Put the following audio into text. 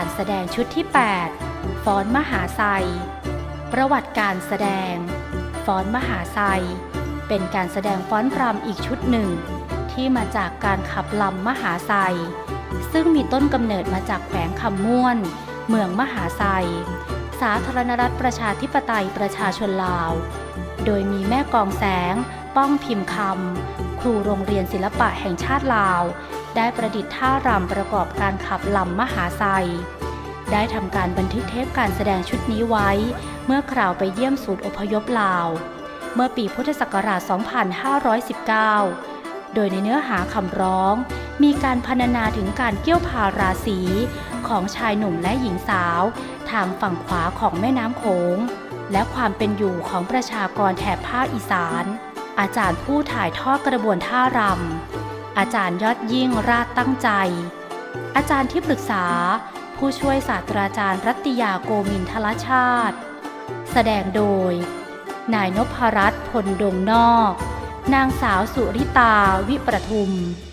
การแสดงชุดที่ 8 ฟ้อนมหาไซประวัติการแสดง ฟ้อนมหาไซเป็นการแสดงฟ้อนรำอีกชุดหนึ่ง ที่มาจากการขับลำมหาไซซึ่งมีต้นกำเนิดมาจากแขวงคำม่วน เมืองมหาไซสาธารณรัฐประชาธิปไตยประชาชนลาว โดยมีแม่กองแสง ป้องพิมพ์คำครูโรงเรียนศิลปะแห่งชาติลาว ได้ประดิษฐ์ท่ารำประกอบการขับลำมหาไซได้ทำการบันทึกเทปการแสดงชุดนี้ไว้ เมื่อคราวไปเยี่ยมศูนย์อพยพลาว เมื่อปีพุทธศักราช 2519 โดยในเนื้อหาคำร้อง มีการพรรณนาถึงการเกี่ยวพาราศีของชายหนุ่มและหญิงสาว ทางฝั่งขวาของแม่น้ำโขง และความเป็นอยู่ของประชากรแถบภาคอีสาน อาจารย์ผู้ถ่ายทอดกระบวนท่ารำ อาจารย์ยอดยิ่งราชตั้งใจ อาจารย์ที่ปรึกษา ผู้ช่วยศาสตราจารย์รัตติยาโกมินทลชาติ แสดงโดย นายนพรัตน์พลดงนอก นางสาวสุริตาวิประทุมม